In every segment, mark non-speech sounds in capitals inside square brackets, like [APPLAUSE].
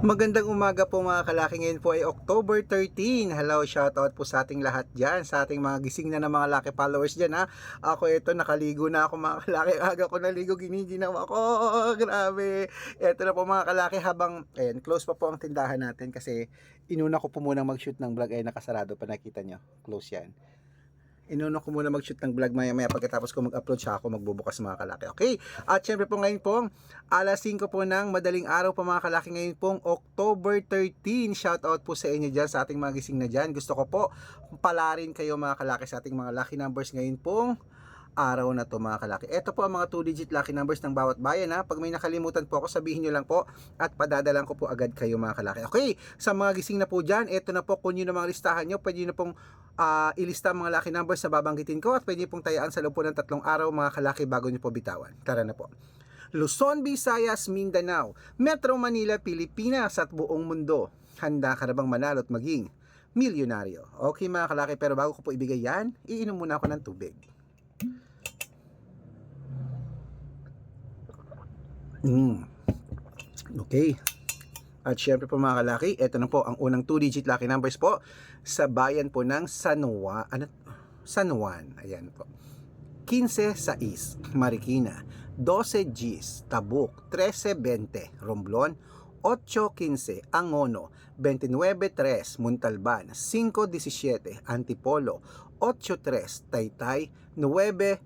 Magandang umaga po mga kalaki. Ngayon po ay October 13. Hello, shoutout po sa ating lahat dyan. Sa ating mga gising na ng mga laki followers dyan ha. Ako ito, nakaligo na ako mga kalaki. [LAUGHS] Aga ko naligo, giniginaw ako. [LAUGHS] Grabe. Ito na po mga kalaki habang, ayan, close pa po ang tindahan natin kasi inuna ko po munang mag-shoot ng vlog. Ay, nakasarado pa nakita nyo. Close yan. Inuna ko muna mag-shoot ng vlog maya maya pagkatapos ko mag-upload siya ako magbubukas mga kalaki. Okay? At syempre po ngayon po, alas 5 po ng madaling araw po mga kalaki ngayon pong October 13. Shout out po sa inyo dyan sa ating mga gising na dyan. Gusto ko po palarin kayo mga kalaki sa ating mga lucky numbers ngayon pong araw na to mga kalaki. Ito po ang mga 2-digit lucky numbers ng bawat bayan ha. Pag may nakalimutan po ako, sabihin nyo lang po at padadalan ko po agad kayo mga kalaki. Okay, sa mga gising na po dyan, ito na po kung yun ang mga listahan nyo, pwede na pong ah, ilista mga lucky numbers na babanggitin ko at pwede pong tayaan sa loob po ng tatlong araw mga kalaki bago nyo po bitawan. Tara na po. Luzon, Visayas, Mindanao, Metro Manila, Pilipinas at buong mundo. Handa ka na bang manalo at maging milyonaryo? Okay mga kalaki, pero bago ko po ibigay yan, iinom muna ako ng tubig. Mm. Okay. At syempre po mga kalaki, ito na po ang unang 2-digit lucky numbers po sa bayan po ng San Juan. Ano? San Juan. Ayan po. 15 sa East, Marikina. 12 Gs, Tabuk. 13-20, Romblon. 8-15, Angono. 29-3, Muntalban. 5-17, Antipolo. 8-3, Taytay. 9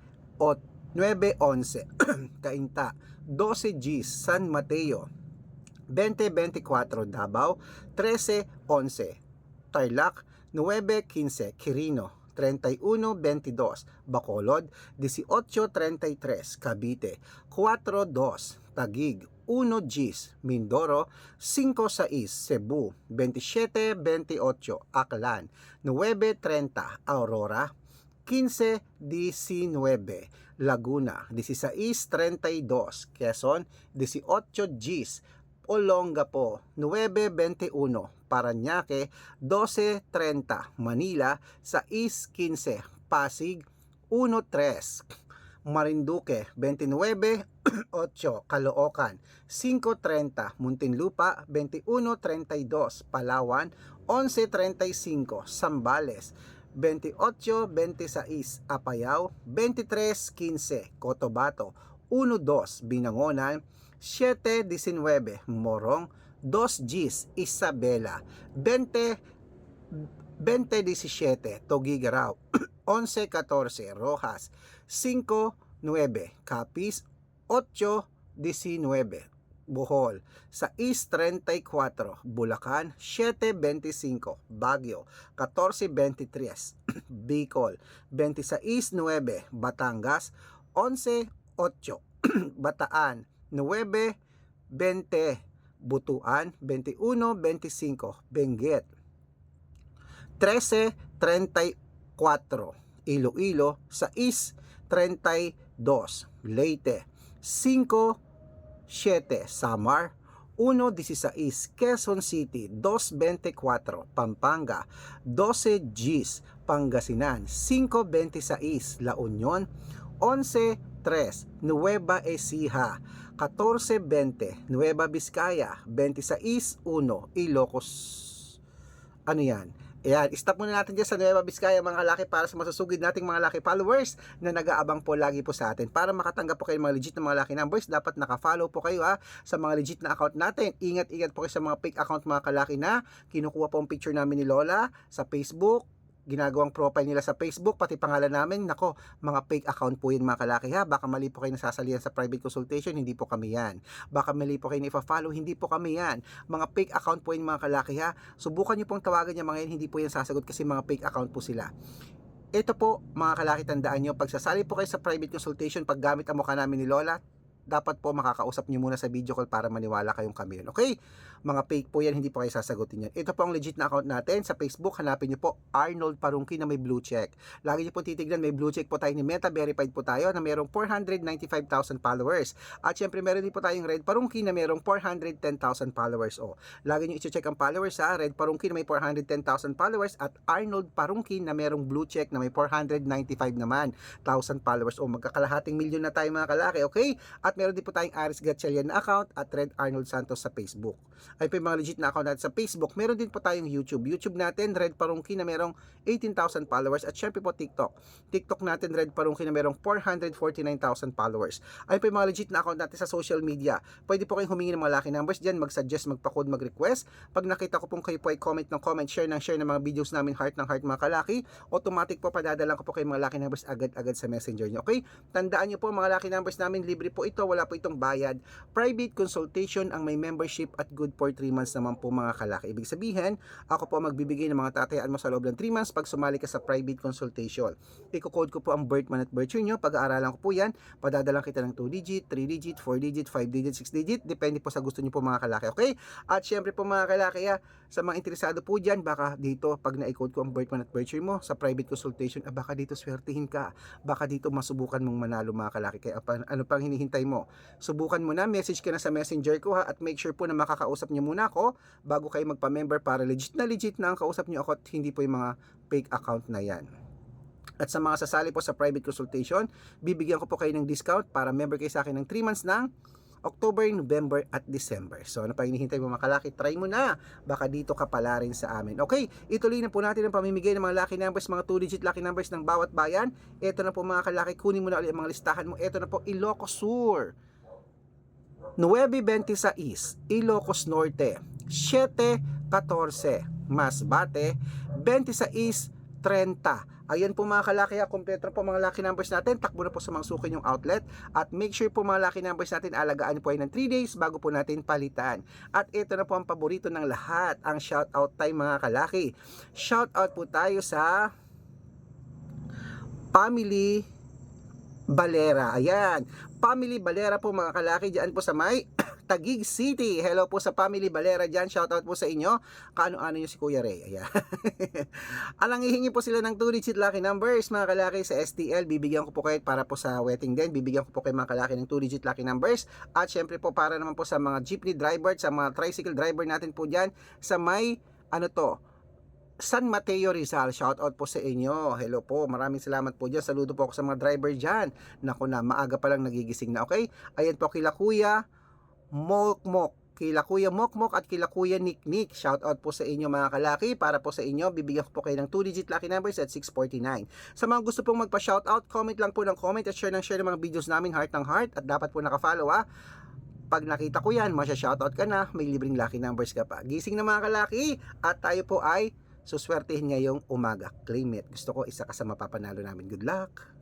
9-11, [CLEARS THROAT] Cainta. 12 Gs, San Mateo. 20-24, Davao. 13-11, Tarlac. 9-15, Quirino. 31-22, Bacolod. 18-33, Cavite. 4-2, Tagig. 1 Gs, Mindoro. 5-6, Cebu. 27-28, Aklan. 9-30, Aurora. 15-19 Laguna 16-32 Quezon 18 Gs Olongapo 9-21 Paranaque 12-30 Manila 6-15 Pasig 1-3 Marinduque 29 8 Caloocan 5.30 Muntinlupa 21.32 Palawan 11.35 Sambales 28-26 Apayao, 23-15 Cotabato, 1-2 Binangonan, 7-19 Morong, 2 Gs Isabela, 20 20-17 Togigaraw, 11-14 Rojas, 5-9 Capiz, 8-19 Bohol, sa East 34, Bulacan, 7.25, Baguio, 14.23, [CLEARS THROAT] Bicol, 26.9, Batangas, 11.8, [CLEARS THROAT] Bataan, 9.20, Butuan, 21.25, Benguet, 13.34, Iloilo, sa East 32, Leyte, 5 7 Samar. 1.16 Quezon City. 2.24 Pampanga. 12 Gs Pangasinan. 5.26 La Union 11.3 Nueva Ecija. 14.20 Nueva Vizcaya. 26.1 Ilocos. Ano yan Ayan, stop muna natin dyan sa Nueva Vizcaya mga kalaki para sa masusugid nating mga laki followers na nag-aabang po lagi po sa atin. Para makatanggap po kayo ng mga legit na mga laki numbers, dapat naka-follow po kayo ha sa mga legit na account natin. Ingat-ingat po kayo sa mga fake account mga kalaki na kinukuha po ang picture namin ni Lola sa Facebook, ginagawang profile nila sa Facebook, pati pangalan namin, nako, mga fake account po yun mga kalaki ha, baka mali po kayo nasasalihan sa private consultation, hindi po kami yan. Baka mali po kayo na follow hindi po kami yan. Mga fake account po yun mga kalaki ha, subukan nyo pong tawagan niya mga yan, hindi po yan sasagot kasi mga fake account po sila. Ito po mga kalaki tandaan nyo, pag sasali po kayo sa private consultation, pag gamit ang mukha namin ni Lola, dapat po makakausap nyo muna sa video call para maniwala kayong kami yun. Okay? Mga fake po yan, hindi po kayo sasagutin yan. Ito po ang legit na account natin. Sa Facebook, hanapin nyo po Arnold Parungki na may blue check. Lagi nyo po titignan, may blue check po tayo ni Meta. Verified po tayo na mayroong 495,000 followers. At syempre, meron din po tayong Red Parungki na mayroong 410,000 followers. O, lagi nyo i-check ang followers ha. Red Parungki na may 410,000 followers at Arnold Parungki na mayroong blue check na may 495 naman 1,000 followers. O, magkakalahating milyon na tayo mga kalaki. Okay? At meron din po tayong Aris Gatchalian na account at Red Arnold Santos sa Facebook. Ay po yung mga legit na account natin sa Facebook. Meron din po tayong YouTube. YouTube natin, Red Parungki na merong 18,000 followers. At syempre po TikTok. TikTok natin, Red Parungki na merong 449,000 followers. Ay po yung mga legit na account natin sa social media. Pwede po kayong humingi ng mga lucky numbers dyan, mag-suggest, magpa-code, mag-request. Pag nakita ko pong kayo po ay comment ng comment, share ng share ng mga videos namin, heart ng heart mga kalaki, automatic po padadalan ko po kayo mga lucky numbers agad-agad sa messenger nyo. Okay? Tandaan nyo po mga lucky numbers namin, libre po ito, wala po itong bayad. Private consultation ang may membership at good for 3 months naman po mga kalaki. Ibig sabihin, ako po magbibigay ng mga tatayaan mo sa loob ng 3 months pag sumali ka sa private consultation. Iko-code ko po ang birth month at birth year nyo, pag-aaralan ko po yan, padadalan kita ng 2 digit, 3 digit, 4 digit, 5 digit, 6 digit, depende po sa gusto nyo po mga kalaki. Okay? At syempre po mga kalaki, ah, sa mga interesado po dyan, baka dito, pag na-code ko ang birth month at birth year mo sa private consultation, ah, baka dito swertihin ka. Baka dito masubukan mong manalo mga kalaki. Kaya ano pang hinihintay mo? Subukan mo na, message ka na sa messenger ko ha, at make sure po na makakausap niyo muna ako bago kayo magpa-member para legit na legit na ang kausap niyo ako at hindi po yung mga fake account na yan. At sa mga sasali po sa private consultation, bibigyan ko po kayo ng discount para member kayo sa akin ng 3 months ng October, November at December. So ano pa hinihintay mo mga kalaki? Try mo na. Baka dito ka pala rin sa amin. Okay, ituloy na po natin ang pamimigay ng mga lucky numbers, mga 2-digit lucky numbers ng bawat bayan. Ito na po mga kalaki, kunin mo na ulit ang mga listahan mo. Ito na po, Ilocos Sur. 9.26, Ilocos Norte. 7.14, Masbate. 26.30. Ayan po mga kalaki, ha, kompleto po mga lucky numbers natin. Takbo na po sa mga suki yung outlet. At make sure po mga lucky numbers natin, alagaan po ay ng 3 days bago po natin palitan. At ito na po ang paborito ng lahat, ang shout out time mga kalaki. Shout out po tayo sa Family Balera. Ayan. Family Balera po mga kalaki dyan po sa may Taguig City. Hello po sa Family Balera dyan. Shoutout po sa inyo. Kaano-ano nyo si Kuya Ray. Ayan. [LAUGHS] Alang hihingi po sila ng 2-digit lucky numbers mga kalaki sa STL. Bibigyan ko po kayo para po sa wedding din. Bibigyan ko po kayo mga kalaki ng 2-digit lucky numbers. At syempre po para naman po sa mga jeepney driver, sa mga tricycle driver natin po dyan sa may ano to, San Mateo Rizal, shout out po sa inyo. Hello po, maraming salamat po dyan. Saludo po ako sa mga driver dyan. Naku na, maaga pa lang nagigising na, okay? Ayan po kila Kuya Mokmok. Kila Kuya Mokmok at kila Kuya Niknik. Shout out po sa inyo mga kalaki. Para po sa inyo, bibigyan ko po kayo ng 2-digit lucky numbers at 649. Sa mga gusto pong magpa-shout out, comment lang po ng comment at share ng share ng mga videos namin, heart ng heart. At dapat po nakafollow ha pag nakita ko yan, masya-shoutout ka na, may libreng lucky numbers ka pa. Gising na mga kalaki, at tayo po ay suswertehin ngayong umaga. Claim it. Gusto ko isa ka sa mapapanalo namin. Good luck!